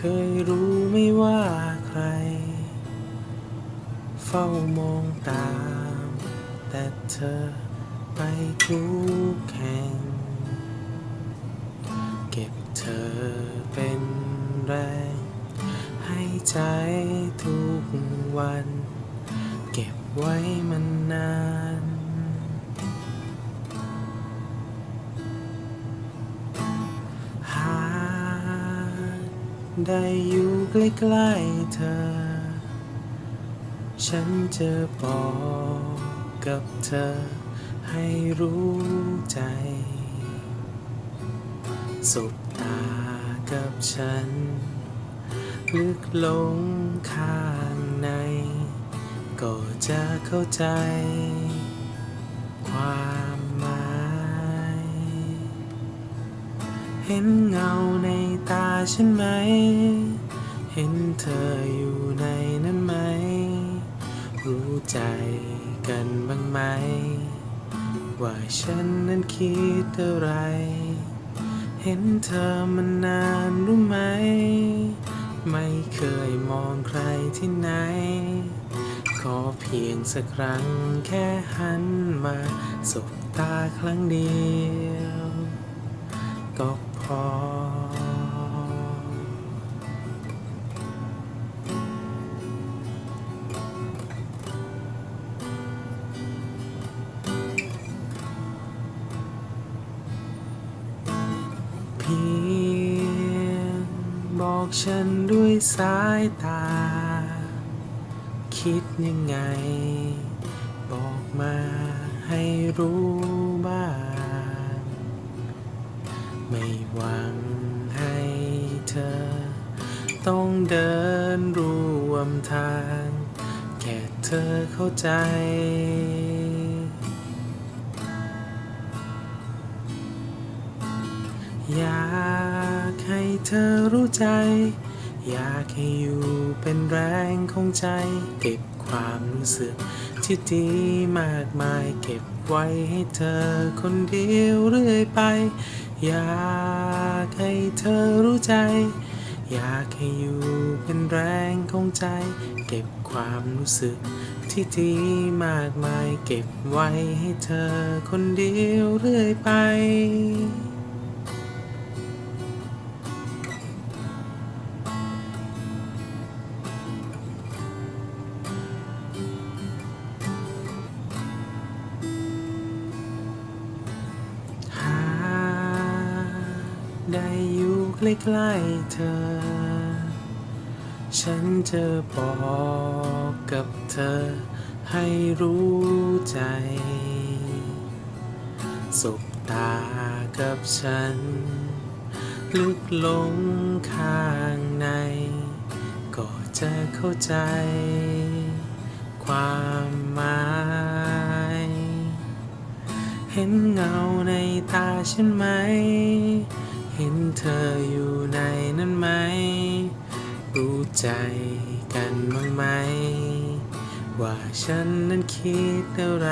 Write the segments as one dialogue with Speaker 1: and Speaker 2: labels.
Speaker 1: เคยรู้ไม่ว่าใคร เฝ้ามองตาม แต่เธอไปทุกแห่ง เก็บเธอเป็นแรง ให้ใจทุกวัน เก็บไว้มันนาน ได้อยู่ใกล้ๆเธอ ฉันจะบอกกับเธอให้รู้ใจสบตากับฉัน ลึกลงข้างใน ก็จะเข้าใจ ความ เห็นเงาในตาฉันไหม เห็นเธออยู่ในนั้นไหม รู้ใจกันบ้างไหม ว่าฉันนั้นคิดอะไร เห็นเธอมานานรู้ไหม ไม่เคยมองใครที่ไหน ขอเพียงสักครั้งแค่หันมาสบตาครั้งเดียวก็ พอเพียงบอกฉันด้วยสายตา คิดยังไง บอกมาให้รู้บ้างไม่ เดินร่วมทาง แค่เธอเข้าใจ อยากให้เธอรู้ใจ อยากให้อยู่เป็นแรงของใจ เก็บความรู้สึกที่ดีมากมายเก็บไว้ให้เธอคนเดียวเรื่อยไป อยากให้เธอรู้ใจ อยากให้อยู่เป็นแรงของใจ เก็บความรู้สึก ที่ดีมากมายเก็บไว้ให้เธอคนเดียวเรื่อยไป ได้อยู่ใกล้ๆเธอ ฉันจะบอกกับเธอให้รู้ใจสบตากับฉัน ลึกลงข้างใน ก็จะเข้าใจ ความหมาย เห็นเงาในตาฉันไหม เห็นเธออยู่ในนั้นไหม รู้ใจกันบ้างไหม ว่าฉันนั้นคิดอะไร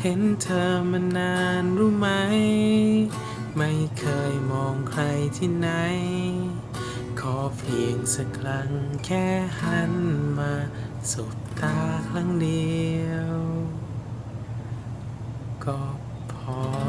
Speaker 1: เห็นเธอมานานรู้ไหม ไม่เคยมองใครที่ไหน ขอเพียงสักครั้งแค่หันมาสบตาครั้งเดียว ก็พอ